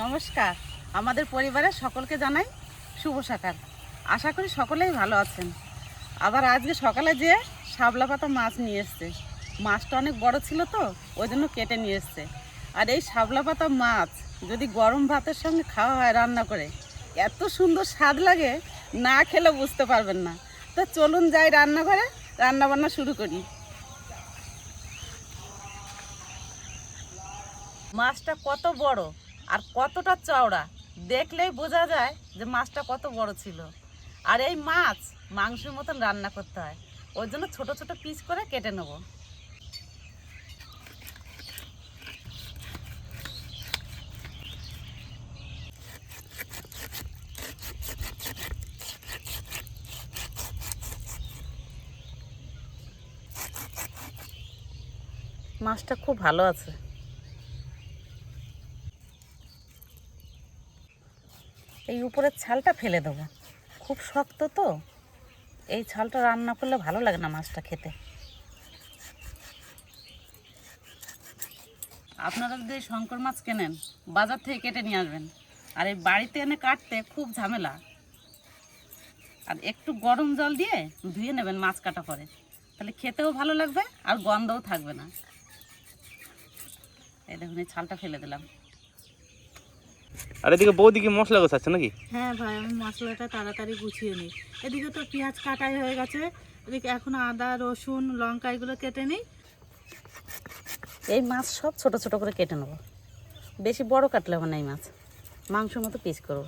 নমস্কার। আমাদের পরিবারের সকলকে জানাই শুভ সকাল। আশা করি সকলেই ভালো আছেন। আবার আজকে সকালে যে শাপলা পাতা মাছ নিয়ে এসছে। মাছটা অনেক বড় ছিল তো, ওই জন্য কেটে নিয়ে এসছে। আর এই শাপলা পাতা মাছ যদি গরম ভাতের সঙ্গে খাওয়া হয় রান্না করে, এত সুন্দর স্বাদ লাগে, না খেলে বুঝতে পারবেন না। তো চলুন যাই রান্নাঘরে রান্না বান্না শুরু করি। মাছটা কত বড়? আর কতটা চওড়া, দেখলেই বোঝা যায় যে মাছটা কত বড় ছিল। আর এই মাছ মাংসের মতন রান্না করতে হয় ওই জন্য ছোট ছোট পিস করে কেটে নেব। মাছটা খুব ভালো আছে। এই উপরের ছালটা ফেলে দেবো। খুব শক্ত তো। এই ছালটা রান্না করলে ভালো লাগে না মাছটা খেতে। আপনারা যদি শঙ্কর মাছ কেনেন, বাজার থেকে কেটে নিয়ে আসবেন। আর এই বাড়িতে এনে কাটতে খুব ঝামেলা। আর একটু গরম জল দিয়ে ধুয়ে নেবেন মাছ কাটা পরে। তাহলে খেতেও ভালো লাগবে আর গন্ধও থাকবে না। এই দেখুন, এই ছালটা ফেলে দিলাম। আর এদিকে বৌদি কি মশলা গোছাচ্ছে নাকি? হ্যাঁ ভাই আমি মশলাটা তাড়াতাড়ি গুছিয়ে নিই। এদিকে তো পেঁয়াজ কাটাই হয়ে গেছে। এদিকে এখন আদা রসুন লঙ্কা এগুলো কেটে নিই। এই মাছ সব ছোট ছোট করে কেটে নেব। বেশি বড় কাটলে হবে না এই মাছ। মাংস মতো পিস করব।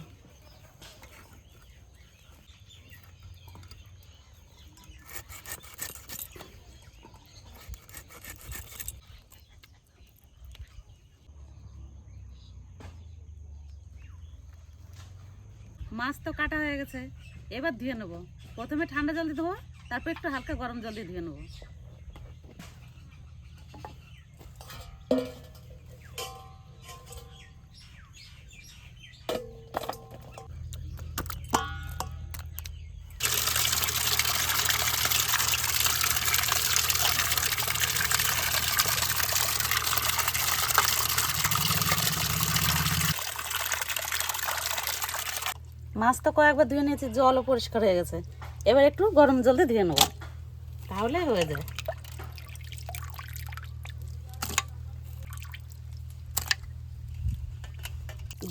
মাছ তো কাটা হয়ে গেছে। এবার ধুয়ে নেব। প্রথমে ঠান্ডা জল দিয়ে ধোবো, তারপর একটু হালকা গরম জল দিয়ে ধুয়ে নেব। মাছ তো কয়েকবার ধুয়ে নিয়েছি, জলও পরিষ্কার হয়ে গেছে। এবার একটু গরম জল দিয়ে ধুয়ে নেব। তাহলে হয়ে যায়।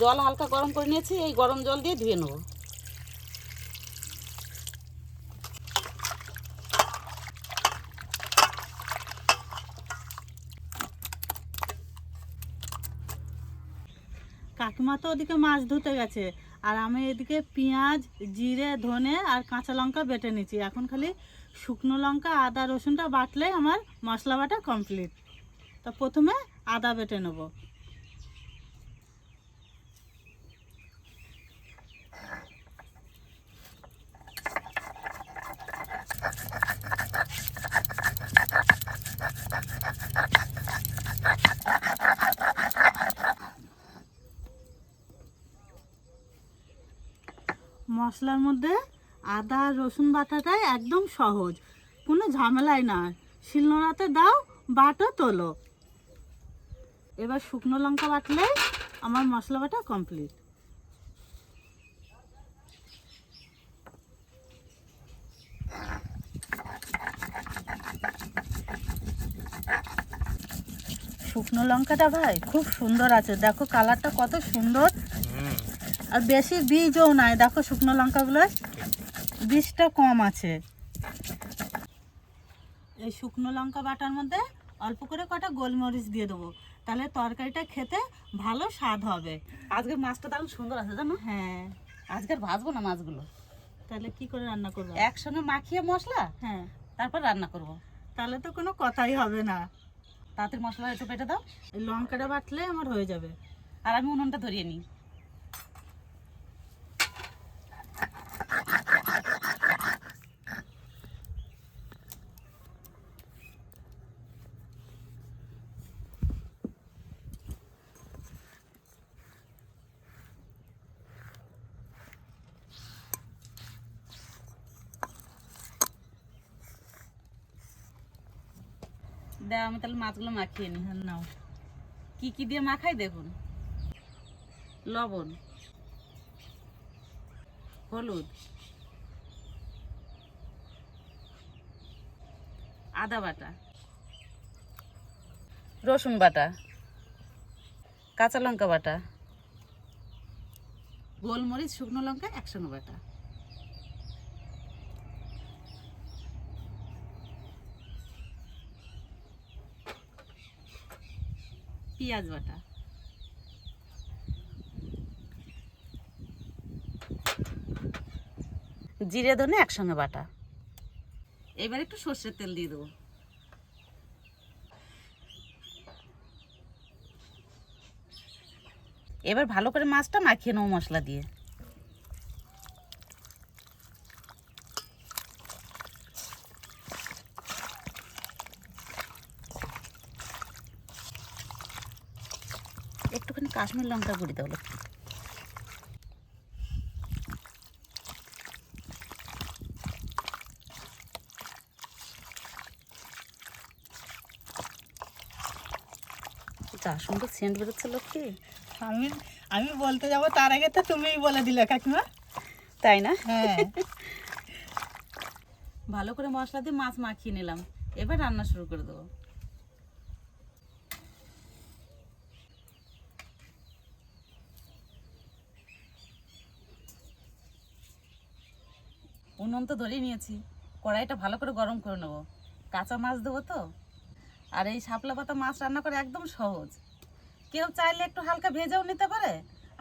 জল হালকা গরম করে নিয়েছি, এই গরম জল দিয়ে ধুয়ে নেব। কাকিমা তো ওদিকে মাছ ধুতে গেছে। আর আমি এদিকে পেঁয়াজ, জিরে, ধনে আর কাঁচা লঙ্কা বেটে নিচ্ছি এখন খালি শুকনো লঙ্কা, আদা, রসুনটা বাটলে আমার মশলা বাটা কমপ্লিট তা প্রথমে আদা বেটে নেব। মশলার মধ্যে আদা, রসুন বাটাটাই একদম সহজ। কোনো ঝামেলাই না। শিলনোড়াতে দাও, বাটো তোলো। এবার শুকনো লঙ্কা বাটলে আমার মশলা বাটা কমপ্লিট শুকনো লঙ্কাটা ভাই খুব সুন্দর আছে। দেখো কালারটা কত সুন্দর। আর বেশি বীজও নাই। দেখো শুকনো লঙ্কাগুলো বীজটা কম আছে। এই শুকনো লঙ্কা বাটার মধ্যে অল্প করে কটা গোলমরিচ দিয়ে দেবো। তাহলে তরকারিটা খেতে ভালো স্বাদ হবে। আজকের মাছটা দারুণ সুন্দর আছে জানো? হ্যাঁ। আজকের ভাজবো না মাছগুলো? তাহলে কি করে রান্না করব? একসঙ্গে মাখিয়ে মশলা? হ্যাঁ। তারপর রান্না করব। তাহলে তো কোনো কথাই হবে না। তাতে মশলা একটু পেটে দাও। লঙ্কাটা বাটলে আমার হয়ে যাবে। আর আমি উনুনটা ধরিয়ে নিই। দাও আমি তাহলে মাছগুলো মাখিয়ে নিই হ্যাঁ, নাও। কি কি দিয়ে মাখাই দেখুন? লবণ হলুদ আদা বাটা রসুন বাটা কাঁচা লঙ্কা বাটা গোলমরিচ শুকনো লঙ্কা একসঙ্গে বাটা। পেঁয়াজ বাটা। জিরে ধনে একসঙ্গে বাটা। এবার একটু সর্ষের তেল দিয়ে দেবো। এবার ভালো করে মাছটা মাখিয়ে নেব মশলা দিয়ে। কাশ্মীর লঙ্কা গুঁড়ি দেবো যা সুন্দর সেন্ট বেরোচ্ছে লক্ষ্মী। আমি আমি বলতে যাব তার আগে তো তুমিই বলে দিলে কাকিমা। তাই না? হ্যাঁ। ভালো করে মশলা দিয়ে মাছ মাখিয়ে নিলাম। এবার রান্না শুরু করে দেবো। উনুন তো ধরেই নিয়েছি। কড়াইটা ভালো করে গরম করে নেব। কাঁচা মাছ দেবো তো। আর এই শাপলা পাতা মাছ রান্না করা একদম সহজ। কেউ চাইলে একটু হালকা ভেজেও নিতে পারে।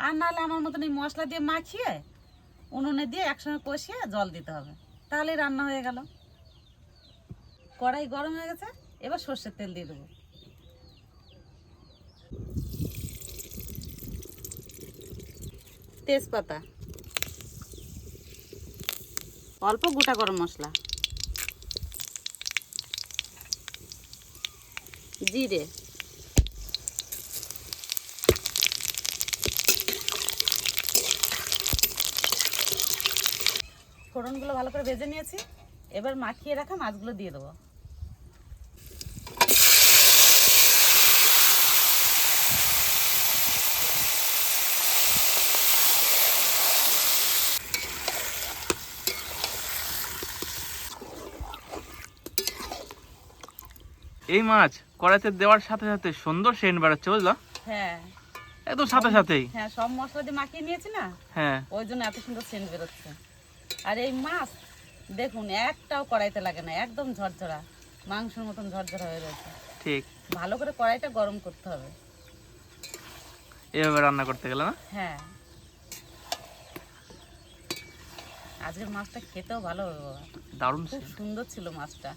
আর নাহলে আমার মতন এই মশলা দিয়ে মাখিয়ে, উনুনে দিয়ে একসঙ্গে কষিয়ে জল দিতে হবে। তাহলেই রান্না হয়ে গেল। কড়াই গরম হয়ে গেছে, এবার সর্ষের তেল দিয়ে দেবো। তেজপাতা। অল্প গোটা গরম মশলা। জিরে। ফোড়নগুলো ভালো করে ভেজে নিয়েছি। এবার মাখিয়ে রাখা মাছগুলো দিয়ে দেবো। এই মাছ কড়াইতে দেওয়ার সাথে সাথে সুন্দর সেন্ট বেরোচ্ছে বুঝলো? হ্যাঁ। একদম সাথে সাথেই। হ্যাঁ সব মশলা দিয়ে মাখিয়ে নিয়েছি না হ্যাঁ। ওই জন্য এত সুন্দর সেন্ট বেরোচ্ছে। আর এই মাছ দেখুন একটাও কড়াইতে লাগে না একদম ঝরঝরা মাংসের মতন ঝরঝরা হয়ে রয়েছে। ঠিক। ভালো করে কড়াইটা গরম করতে হবে। এভাবে রান্না করতে গেলে না? হ্যাঁ। আজকের মাছটা খেতেও ভালো হবে বাবা। দারুণ সুন্দর ছিল মাছটা।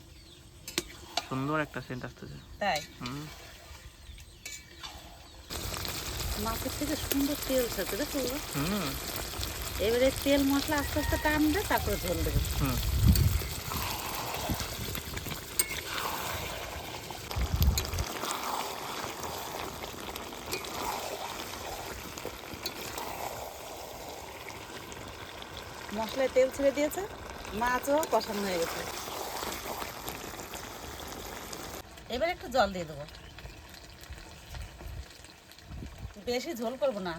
সুন্দর একটা সেন্ট আসতেছে। তাই? মাছের থেকে সুন্দর তেল থাকে দেখো হুম। এবারে তেল মশলা আস্তে আস্তে টানবে তারপরে ঝোল দেবে। হুম। মশলায় তেল ছেড়ে দিয়েছে মাছও কষানো হয়ে গেছে। এবার একটু জল দিয়ে দেবো। বেশি ঝোল করব না।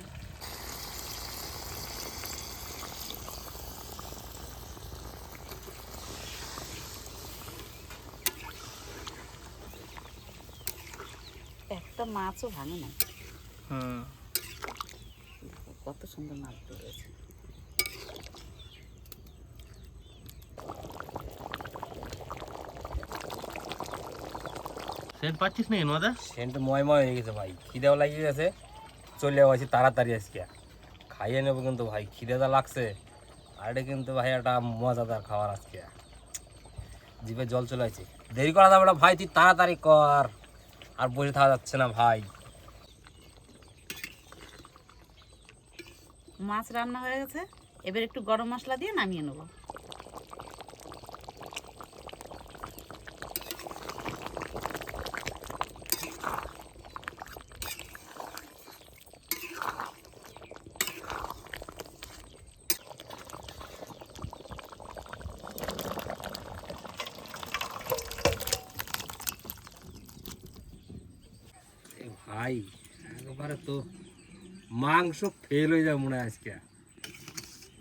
একটা মাছও ভাঙে না। কত সুন্দর মাছ রয়েছে। সেন্ট পাচ্ছিস নাকি নদা? সেন্ট ময়ময় হয়ে গেছে ভাই। খিদেও লাগিয়ে গেছে চলে আসি তাড়াতাড়ি আজকে। খাইয়ে নেব কিন্তু ভাই খিদেটা লাগছে। আর এটা কিন্তু ভাই একটা মজাদার খাবার আজকে। জিভে জল চলে আসছে দেরি করা যাবে না ভাই তুই তাড়াতাড়ি কর। আর বসে থাকা যাচ্ছে না ভাই। মাছ রান্না হয়ে গেছে। এবার একটু গরম মশলা দিয়ে নামিয়ে নেব। ভাই, একবারে তো মাংস ফেল হয়ে যাবে মনে আজকে।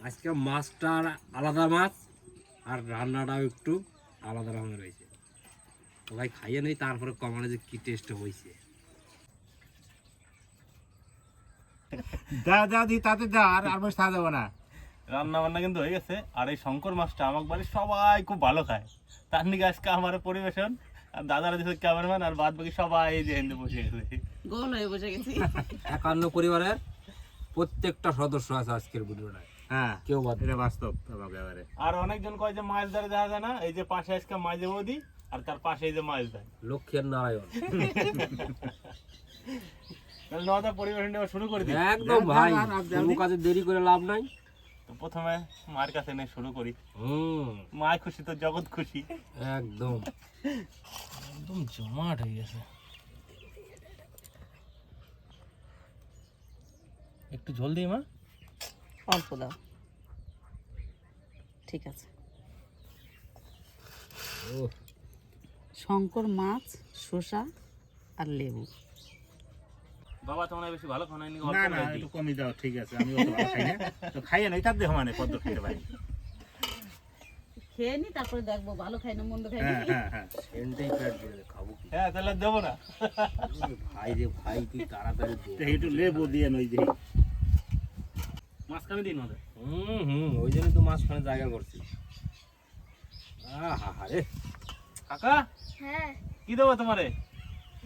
আজকে মাছটা আলাদা মাছ আর রান্নাটাও একটু আলাদা রকমের হয়েছে। তো খাইয়ে নেই, তারপরে কমানে যে কি টেস্ট হয়েছে। যা যা দি, তাতে যা আর আর বসে থাকা না। রান্না বান্না কিন্তু হয়ে গেছে, আর এই শঙ্কর মাছটা আমার বাড়ির সবাই খুব ভালো খায়। তার নিকে আজকে আমার পরিবেশন আর দাদারা দিচ্ছে ক্যামেরাম্যান আর বাদ বাকি সবাই এই যে হিন্দু বসে গেছে গোল হয়ে বসে গেছি। একান্ন পরিবারের প্রত্যেকটা সদস্য আছে আজকের ভিডিওটায়। হ্যাঁ কেউ বাদ এটা বাস্তব একেবারে আর অনেকজন কয় যে মাছ ধরে দেখা যায় না এই যে পাশে আজকে মাঝে বৌদি আর তার পাশে এই যে মাছ দেয় লক্ষ্মীর নারায়ণ। তাহলে নদা পরিবেশন শুরু করে দিই। একদম ভাই কোনো কাজে দেরি করে লাভ নাই। তো প্রথমে মার কাছে নিয়ে শুরু করি। হুম। মা খুশি তো জগৎ খুশি। একদম। একদম জমাট হয়ে গেছে। একটু ঝোল দিই মা? অল্প দাও। ঠিক আছে। ও শঙ্কর মাছ শসা আর লেবু। বাবা তোমরা বেশি ভালো না না না একটু কমই দাও ঠিক আছে আমি অত ভালো খাই না। তো খাইয়ে নাই তার দেহ মানে পদ্ম খেতে পারি। খেয়ে নি তারপরে দেখব ভালো খাই না মন্দ খাই হ্যাঁ হ্যাঁ হ্যাঁ। সেন্টাই পেট দিয়ে খাব কি? হ্যাঁ তাহলে দেবো না। ভাই রে ভাই তুই তাড়াতাড়ি দে। একটু লেবু দিয়ে নই দিই মাঝখানে দিই নদে হুম হুম ওই জন্য তো মাঝখানে জায়গা করছি। আহা রে কাকা? হ্যাঁ। কি দেবো তোমারে?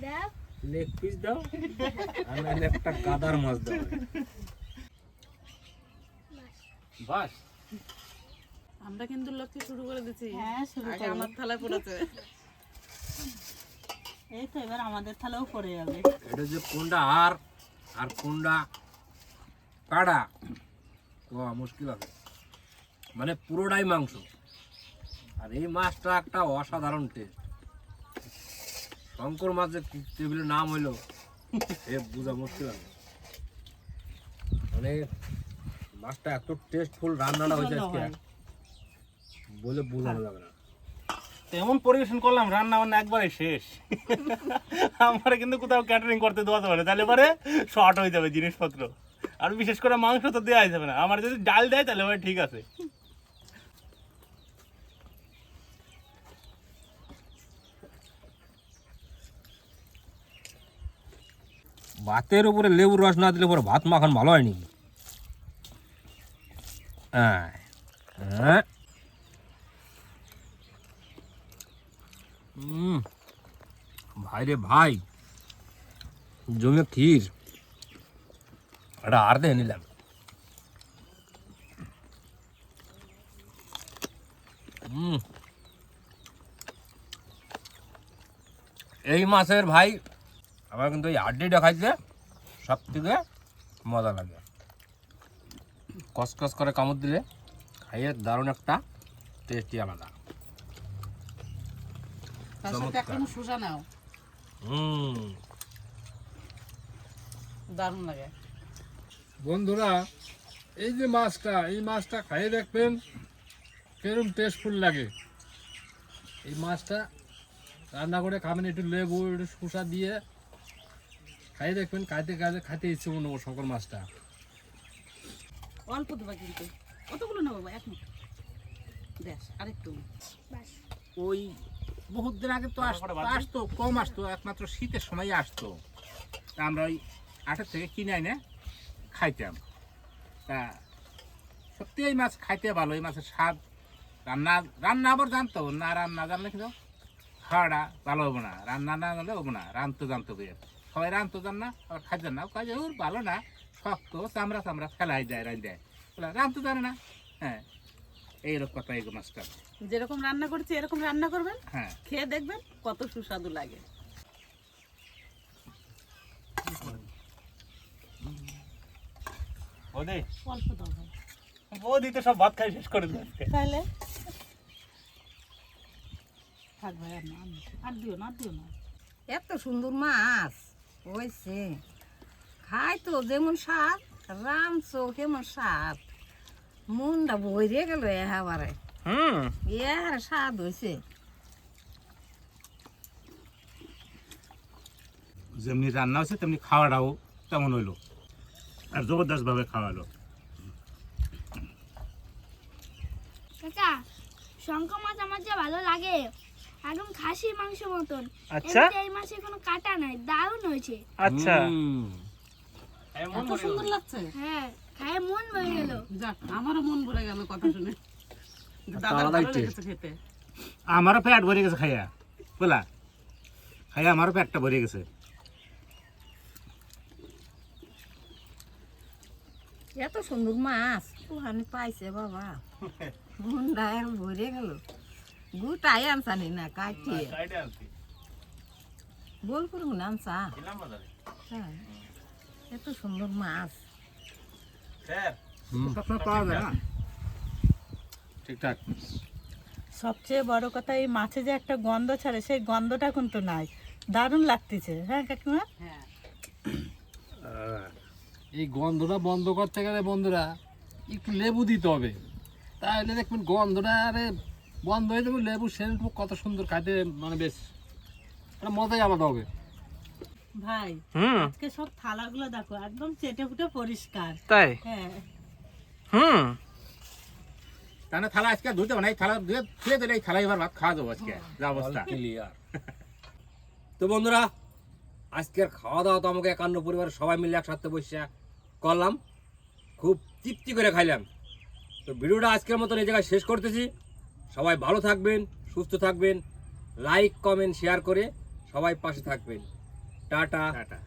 দাও লেগ পিস দাও আর নাহলে একটা কাদার মাছ দাও। বাস। আমরা কিন্তু লক্ষ্যে শুরু করে দিচ্ছি হ্যাঁ শুরু আগে আমার থালায় পড়েছে এই তো এবার আমাদের থালাও পড়ে যাবে। এটা যে কোনটা আর আর কোনটা কাড়া? তো মুশকিল আছে মানে পুরোটাই মাংস। আর এই মাছটা একটা অসাধারণ টেস্ট শঙ্কর মাছের কি টেবিলের নাম হইল এ বোঝা মুশকিল মানে মাছটা এত টেস্টফুল রান্নাটা হয়েছে আজকে। বলে বোঝানো যাবে না। তো এমন পরিবেশন করলাম রান্না বান্না একবারে শেষ। আমার কিন্তু কোথাও ক্যাটারিং করতে দেওয়া যাবে না। তাহলে পরে শর্ট হয়ে যাবে জিনিসপত্র। আর বিশেষ করে মাংস তো দেওয়া যাবে না। আমার যদি ডাল দেয় তাহলে ঠিক আছে। ভাতের উপরে লেবুর রস না দিলে পরে ভাত মাখান ভালো হয় নাকি হ্যাঁ। হ্যাঁ ভাই রে ভাই জমে ক্ষীর। এটা আর দিয়ে নিলাম। এই মাছের ভাই আমার কিন্তু এই হাড্ডিটা খাইতে সব থেকে মজা লাগে। কসকস করে কামড় দিলে খাইয়ে দারুণ একটা টেস্টি আলাদা। দারুণ লাগে। বন্ধুরা এই যে মাছটা এই মাছটা খাইয়ে দেখবেন কিরম টেস্টফুল লাগে। এই মাছটা রান্না করে খাবেন একটু লেবু একটু শসা দিয়ে খাইয়ে দেখবেন খাইতে খাইতে খাইতে ইচ্ছে মনে হবে শঙ্কর মাছটা। অল্প দেবা কিন্তু। কতগুলো নেব বাবা? এক মুঠ বেশ আরেকটু। ওই বহুত দিন আগে তো আসতো আসতো কম আসতো একমাত্র শীতের সময় আসতো। তা আমরা ওই আটের থেকে কিনে এনে খাইতাম। তা সত্যি এই মাছ খাইতে ভালো এই মাছের স্বাদ। রান্না রান্না আবার জানতো না রান্না জানলে কিন্তু খাওয়াটা ভালো হব না। রান্না না জানলে হব না রানতে জানতো কে সবাই রানতে জান না আবার খাইতেন না। কাজে ওর ভালো না শক্ত চামড়া চামড়া ফেলাই যায় রান দেয় রানতে জানে না? হ্যাঁ এইরকম কথা মাছটা যেরকম রান্না করছি এরকম রান্না করবেন? হ্যাঁ। খেয়ে দেখবেন কত সুস্বাদু লাগে। বৌদি। অল্প দাও বৌদি তো সব ভাত খাই শেষ করে দিল তাহলে? থাক ভাই আর না আর আর দিও না আর দিও না। এত সুন্দর মাছ। হয়েছে খাই তো যেমন স্বাদ রামচো কেমন স্বাদ। মনটা বইরে গেল এবারে হুম। এর স্বাদ হয়েছে যেমনি রান্না হয়েছে তেমনি খাওয়াটাও তেমন হইল। আর জবরদস্ত ভাবে খাওয়ালো। কাকা শঙ্খ মাছ আমার যা ভালো লাগে। একদম খাসির মাংস মতন। আচ্ছা। এই মাছে কোনো কাটা নাই দারুণ হয়েছে। আচ্ছা। এত সুন্দর লাগছে। হ্যাঁ খায় মন ভরে গেল। যাক আমারও মন ভরে গেল কথা শুনে। খেতে। আমারও পেট ভরে গেছে খাইয়া। বলা। খাইয়া আমারও পেটটা ভরে গেছে। এত সুন্দর মাছ। ওখানে পাইছে বাবা। আর ভরে গেল। গুটাই আনসানি না কাটিয়ে বোলপুর আনসা হ্যাঁ। এত সুন্দর মাছ। পাওয়া যায় না? ঠিকঠাক। সবচেয়ে বড় কথা এই মাছে যে একটা গন্ধ ছাড়ে সেই গন্ধটা কিন্তু নাই। দারুণ লাগতেছে হ্যাঁ কাকিমা? এই গন্ধটা বন্ধ করতে গেলে বন্ধুরা একটু লেবু দিতে হবে। তাহলে দেখবেন গন্ধটা আরে বন্ধ হয়ে যাবে লেবু সেন্ট কত সুন্দর খাইতে মানে বেশ। একটা মজাই আলাদা হবে। ভাই হুম। আজকে সব থালাগুলো দেখো একদম চেটে ফুটে পরিষ্কার। তাই? হ্যাঁ। হুম। তাহলে থালা আজকে ধুতে হবে না এই থালা ধুয়ে ধুয়ে দিলে এই থালা এবার ভাত খাওয়া যাব আজকে যা অবস্থা। ক্লিয়ার তো বন্ধুরা আজকের খাওয়া দাওয়া তো আমাকে একান্ন পরিবারের সবাই মিলে একসাথে বসে করলাম। খুব তৃপ্তি করে খাইলাম। তো ভিডিওটা আজকের মতন এই জায়গায় শেষ করতেছি। সবাই ভালো থাকবেন সুস্থ থাকবেন লাইক কমেন্ট শেয়ার করে সবাই পাশে থাকবেন। টাটা। টাটা।